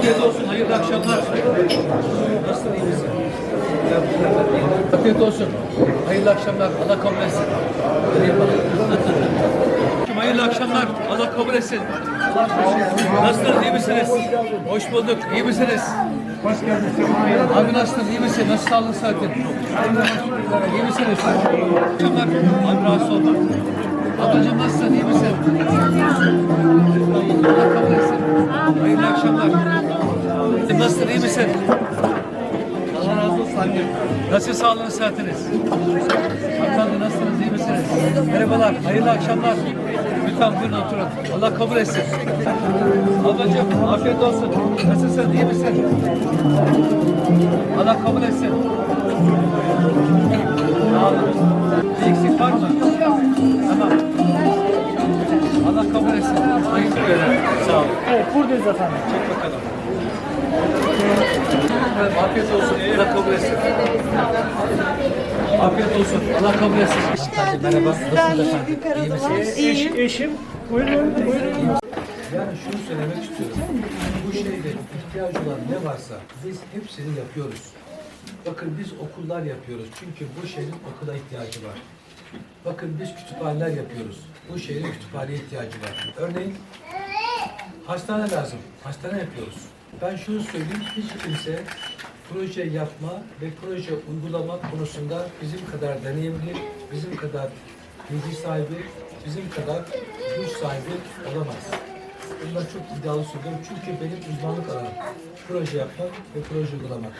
Afiyet olsun, hayırlı akşamlar. Nasılsın, iyi misin? Afiyet olsun, hayırlı akşamlar. Allah kabul etsin. hayırlı akşamlar. Allah kabul etsin. Nasılsınız, iyi misiniz? Hoş bulduk, iyi misiniz? Abi nasılsın, iyi misin? Nasıl sağlığın saatin? İyi misiniz? Akşamlar, abi rahatsız olma. Ablacığım nasılsın, Nasıl sağlığınız, saatiniz? Hanımefendi nasılsınız, iyi misiniz? Merhabalar, hayırlı akşamlar. Lütfen buyurun oturun. Allah kabul etsin. Ablacığım afiyet olsun. Nasılsın, iyi misin? Allah kabul etsin. Sağ olun. Bir eksik var mı? Tamam. Allah kabul etsin. Hayırlı görev. Sağ olun. Evet buradayız efendim. Çek bakalım. Evet, afiyet olsun. Allah kabul etsin. Afiyet olsun. Allah kabul etsin. Merhaba. Nasılsınız efendim? İyi misiniz? Eş, eşim. Buyurun buyurun. Yani şunu söylemek istiyorum. Bu şeyde ihtiyacı olan ne varsa biz hepsini yapıyoruz. Bakın biz okullar yapıyoruz. Çünkü bu şehrin okula ihtiyacı var. Bakın biz kütüphaneler yapıyoruz. Bu şehrin kütüphaneye ihtiyacı var. Örneğin hastane lazım. Hastane yapıyoruz. Ben şunu söyleyeyim. Hiç kimse proje yapma ve proje uygulama konusunda bizim kadar deneyimli, bizim kadar bilgi sahibi, bizim kadar güç sahibi olamaz. Bunlar çok iddialı söylüyorum çünkü benim uzmanlık alanım. Proje yapmak ve proje uygulamak.